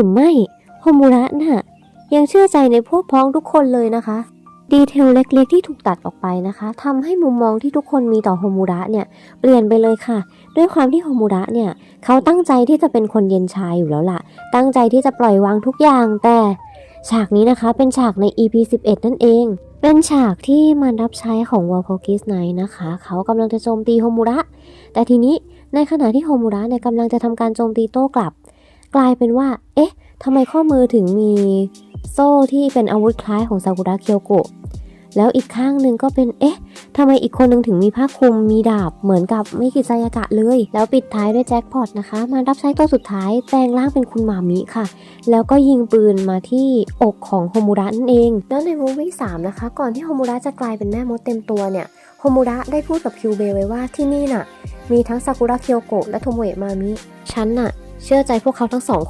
รือไม่โฮมูระน่ะยังเชื่อใจในพวกพ้องทุกคนเลยนะคะ ดีเทลเล็กๆที่ถูกตัดออกไปนะคะทำให้มุมมองที่ทุกคนมีต่อโฮมูระเนี่ยเปลี่ยนไปเลยค่ะ ด้วยความที่โฮมูระเนี่ยเขาตั้งใจที่จะเป็นคนเย็นชายอยู่แล้วล่ะ ตั้งใจที่จะปล่อยวางทุกอย่างแต่ฉากนี้นะคะเป็นฉากใน EP 11 นั่นเอง เป็นฉากที่มันรับใช้ของวอลโคกิสไนนะคะ เขากำลังจะโจมตีโฮมูระ แต่ทีนี้ในขณะที่โฮมูระเนี่ยกำลังจะทำการโจมตีโต้กลับ กลายเป็นว่า เอ๊ะทำไมข้อมือถึงมีโซ่ที่เป็นอาวุธคล้ายของซากุระเคียวโกะ แล้วอีกข้างหนึ่งก็เป็น เอ๊ะทำไมอีกคนหนึ่งถึงมีผ้าคลุม มีดาบ เหมือนกับไมิกิไซยากะเลย แล้วปิดท้ายด้วยแจ็คพอตนะคะ มารับใช้ตัวสุดท้ายแปลงร่างเป็นคุณมามิค่ะ แล้วก็ยิงปืนมาที่อกของโฮมูระนั่นเอง แล้วในมูวี่สามนะคะ ก่อนที่โฮมูระจะกลายเป็นแม่มดเต็มตัวเนี่ย โฮมูระได้พูดกับคิวเบไว้ว่าที่นี่น่ะ มีทั้งซากุระเคียวโกะและโทโมเอะมามิ ฉันน่ะ เชื่อใจพวกเขาทั้งสองคน